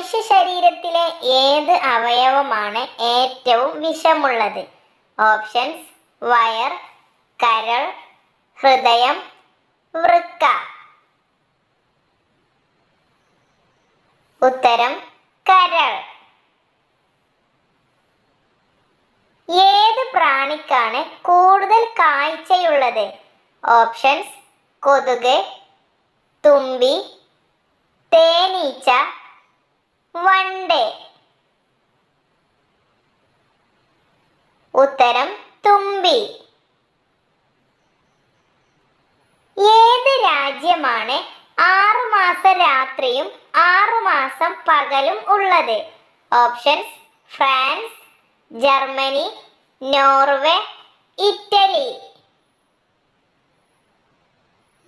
മനുഷ്യ ശരീരത്തിലെ ഏത് അവയവമാണ് ഏറ്റവും വിഷമുള്ളത്? ഓപ്ഷൻസ് വയർ കരൾ ഹൃദയം വൃക്ക. ഉത്തരം കരൾ. ഏത് പ്രാണിക്കാണ് കൂടുതൽ കാഴ്ചയുള്ളത്? ഓപ്ഷൻസ് കൊതുക് തുമ്പി തേനീച്ച വണ്ട് ഉത്തരം തുമ്പി. ഏത് രാജ്യമാണ് ആറുമാസ രാത്രിയും ആറുമാസം പകലും ഉള്ളത്? Options France Germany Norway Italy.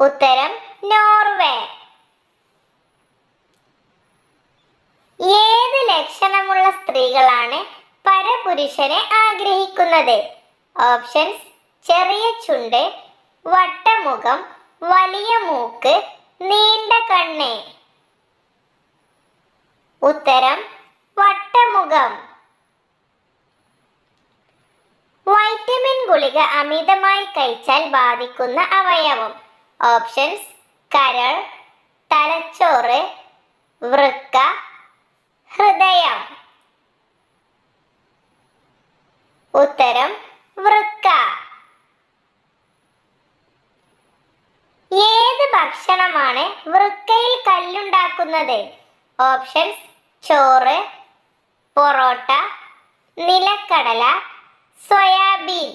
ഉത്തരം നോർവേ. പരപുരുഷനെ ആഗ്രഹിക്കുന്നത്. ഓപ്ഷൻസ് ചെറിയ ചുണ്ട് വട്ടമുഖം വലിയ മൂക്ക് നീണ്ട കണ്ണ്. ഉത്തരം വട്ടമുഖം. വൈറ്റമിൻ ഗുളിക അമിതമായി കഴിച്ചാൽ ബാധിക്കുന്ന അവയവം. ഓപ്ഷൻസ് കരൾ തലച്ചോറ് വൃക്ക ഹൃദയം. ഉത്തരം വൃക്ക. ഏത് ഭക്ഷണമാണ് വൃക്കയിൽ കല്ലുണ്ടാക്കുന്നത്? ഓപ്ഷൻസ് ചോറ് പൊറോട്ട നിലക്കടല സോയാബീൻ.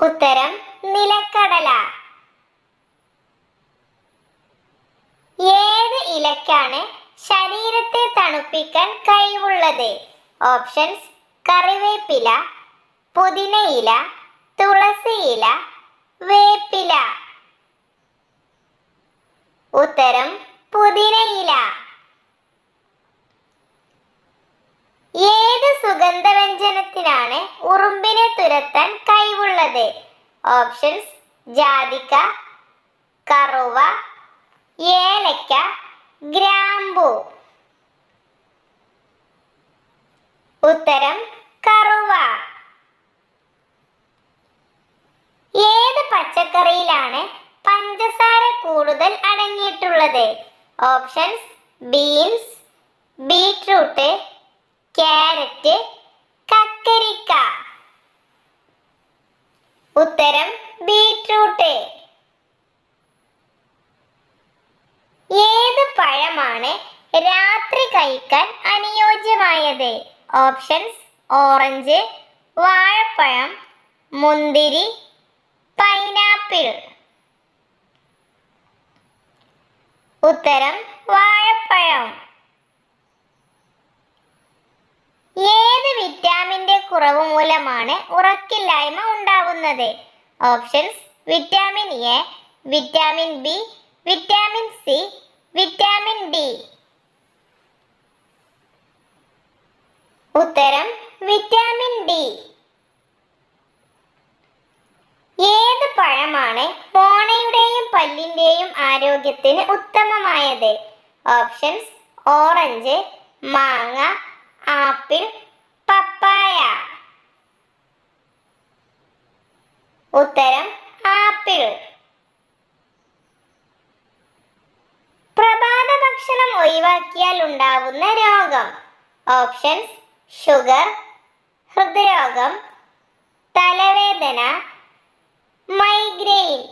ഉത്തരം നിലക്കടല. ഏത് ഇലക്കാണ് ശരീരത്തെ തണുപ്പിക്കാൻ കഴിവുള്ളത്. ഓപ്ഷൻസ് കറിവേപ്പില പുതിനയില തുളസിയില വേപ്പില. ഉത്തരം പുതിനയില ഏത് സുഗന്ധവ്യഞ്ജനത്തിനാണ് ഉറുമ്പിനെ തുരത്താൻ കഴിവുള്ളത്? ഓപ്ഷൻസ് ജാതിക്ക കറുവ ഏലക്ക ഗ്രാമ്പു ഉത്തരം കറുവ. ഏത് പച്ചക്കറിയിലാണ് പഞ്ചസാര കൂടുതൽ അടങ്ങിയിട്ടുള്ളത്? ഓപ്ഷൻസ് ബീൻസ് ബീട്രൂട്ട് ക്യാരറ്റ് കക്കരിക്ക. ഉത്തരം ബീട്രൂട്ട്. ഏത് പഴമാണ് രാത്രി കഴിക്കാൻ അനുയോജ്യമായത്? ഓപ്ഷൻസ് ഓറഞ്ച് വാഴപ്പഴം മുന്തിരി പൈനാപ്പിൾ. ഉത്തരം വാഴപ്പഴം. ഏത് വിറ്റാമിന്റെ കുറവ് മൂലമാണ് ഉറക്കില്ലായ്മ ഉണ്ടാവുന്നത്? Options vitamin A vitamin B vitamin C vitamin D ഉത്തരം വിറ്റാമിൻ ഡി ഏത് പഴമാണ് മോണയുടെയും പല്ലിന്റെയും ആരോഗ്യത്തിന് ഉത്തമമായത്? ഓപ്ഷൻസ് ഓറഞ്ച് മാങ്ങ ആപ്പിൾ പപ്പായ. ഉത്തരം ആപ്പിൾ. പ്രഭാത ഭക്ഷണം ഒഴിവാക്കിയാൽ ഉണ്ടാവുന്ന രോഗം. ഓപ്ഷൻസ് ഷുഗർ ഹൃദ്രോഗം തലവേദന മൈഗ്രെയിൻ.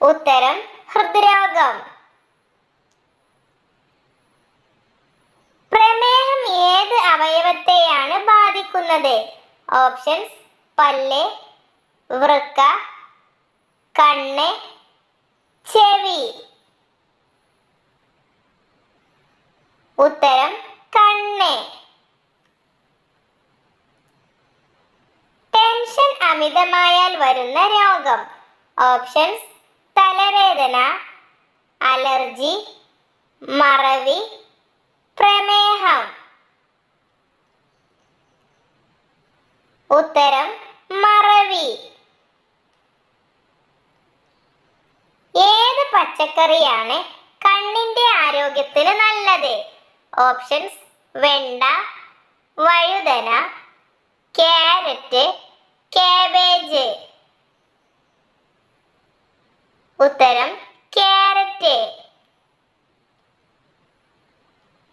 ഉത്തരം ഹൃദ്രോഗം. പ്രമേഹം ഏത് അവയവത്തെയാണ് ബാധിക്കുന്നത്? ഓപ്ഷൻസ് പല്ല് വൃക്ക കണ്ണ് ചെവി. ഉത്തരം കണ്ണ്. ടെൻഷൻ അമിതമായാൽ വരുന്ന രോഗം. ഓപ്ഷൻസ് തലവേദന അലർജി മറവി പ്രമേഹം. ഉത്തരം മറവി. ഏത് പച്ചക്കറിയാണ് കണ്ണിന്റെ ആരോഗ്യത്തിന് നല്ലത്? ഓപ്ഷൻസ് വെണ്ട വഴുതന ക്യാരറ്റ് കാബേജ് ഉത്തരം ക്യാരറ്റ്.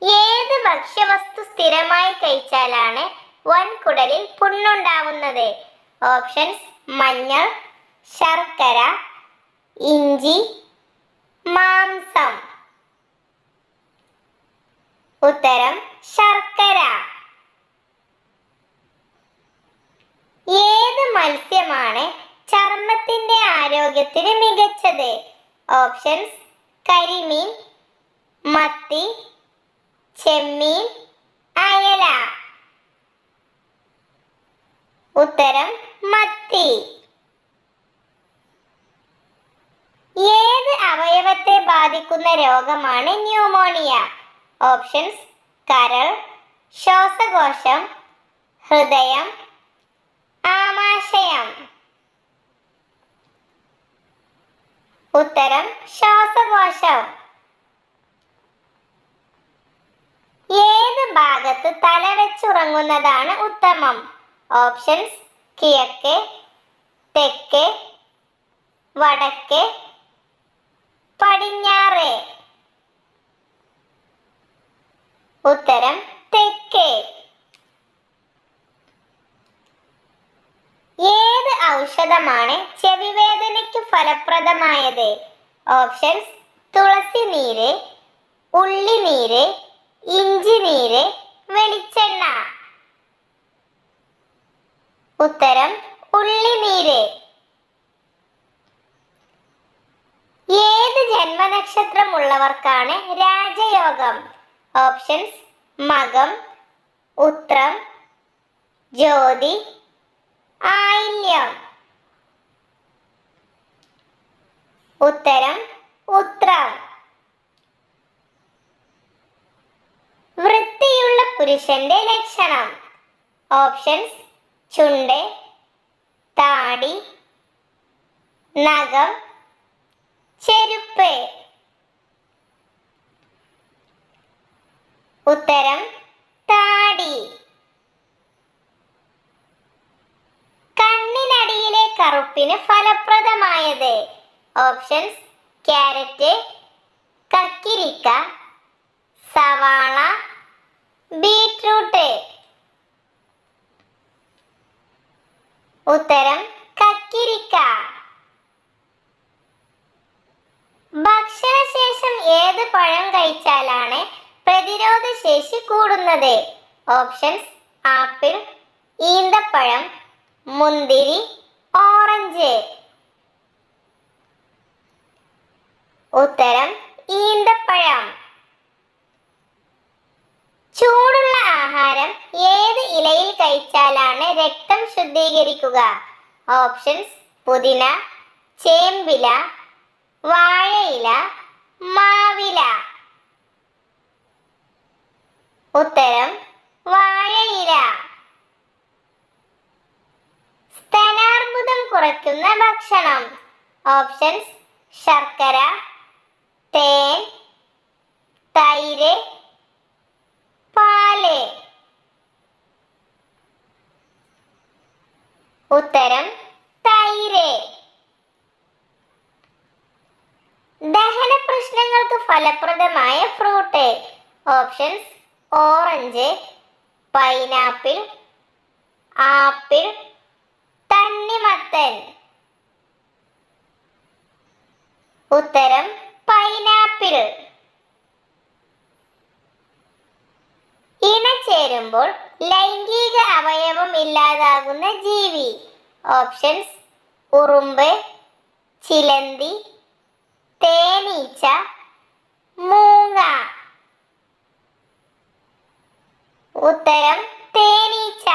ഏത് ഭക്ഷ്യവസ്തു സ്ഥിരമായി കഴിച്ചാലാണ് വൻകുടലിൽ പുണ്ണുണ്ടാവുന്നത്? ഓപ്ഷൻസ് മഞ്ഞൾ ശർക്കര ഇഞ്ചി മാംസം. ഉത്തരം ശർക്കര. ഏത് മത്സ്യമാണ് ചർമ്മത്തിന്റെ ആരോഗ്യത്തിന് മികച്ചത്? ഓപ്ഷൻസ് കരിമീൻ മത്തി ചെമ്മീൻ അയല. ഉത്തരം മത്തി. ഏത് അവയവത്തെ ബാധിക്കുന്ന രോഗമാണ് ന്യൂമോണിയ? ഓപ്ഷൻസ് കരൾ ശ്വാസകോശം ഹൃദയം ആമാശയം. ഉത്തരം ശ്വാസകോശം. ഏത് ഭാഗത്ത് തലവെച്ചുറങ്ങുന്നതാണ് ഉത്തമം? ഓപ്ഷൻസ് കിഴക്ക് തെക്ക് വടക്ക് പടിഞ്ഞാറ്. ഉത്തരം തെക്കേ. ഏത് ഔഷധമാണ് ചെവിവേദനയ്ക്ക് ഫലപ്രദമായത്? ഓപ്ഷൻസ് തുളസി നീര് ഉള്ളി നീര് ഇഞ്ചി നീര് വെളിച്ചെണ്ണ. ഉത്തരം ഉള്ളിനീര് ഏത് ജന്മനക്ഷത്രമുള്ളവർക്കാണ് രാജയോഗം. ഓപ്ഷൻസ് മകം ഉത്രം ജ്യോതി ആയില്യം. ഉത്തരം ഉത്രം. വൃത്തിയുള്ള പുരുഷന്റെ ലക്ഷണം. ഓപ്ഷൻസ് ചുണ്ട് താടി നഖം ചെരുപ്പ്. ഉത്തരം താടി. കണ്ണിനടിയിലെ കറുപ്പിന് ഫലപ്രദമായത്. ഓപ്ഷൻസ് ക്യാരറ്റ് കക്കിരിക്ക സവാള ബീറ്റ്റൂട്ട്. ഉത്തരം കക്കിരിക്ക ഭക്ഷണശേഷം ഏത് പഴം കഴിച്ചാലാണ് പ്രതിരോധ ശേഷി കൂടുന്നത്. ഓപ്ഷൻസ് ആപ്പിൾ ഈന്തപ്പഴം മുന്തിരി ഓറഞ്ച് ഉത്തരം ഈന്തപ്പഴം. ചൂടുള്ള ആഹാരം ഏത് ഇലയിൽ കഴിച്ചാലാണ് രക്തം ശുദ്ധീകരിക്കുക? ഓപ്ഷൻസ് പുതിന ചേമ്പില വാഴയില മാവില. ഉത്തരം വാഴയില. സ്തനാർബുദം കുറയ്ക്കുന്ന ഭക്ഷണം. ഓപ്ഷൻസ് ശർക്കര തേൻ തൈര് പാൽ. ഉത്തരം തൈര്. ദഹന പ്രശ്നങ്ങൾക്ക് ഫലപ്രദമായ fruit. Options orange pineapple apple തണ്ണിമത്തൻ. ഉത്തരം പൈനാപ്പിൾ. ഇണ ചേരുമ്പോൾ ലൈംഗിക അവയവം ഇല്ലാതാകുന്ന ജീവി. ഓപ്ഷൻസ് ഉറുമ്പ് ചിലന്തി തേനീച്ച മൂങ്ങ ഉത്തരം തേനീച്ച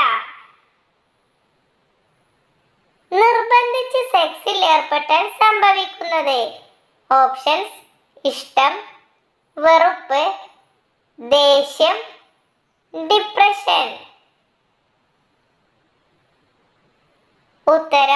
നിർബന്ധിച്ച് സെക്സിൽ ഏർപ്പെട്ടാൽ സംഭവിക്കുന്നത് ഓപ്ഷൻസ് ഇഷ്ടം വെറുപ്പ് ദേഷ്യം ഡിപ്രഷൻ. ഉത്തരം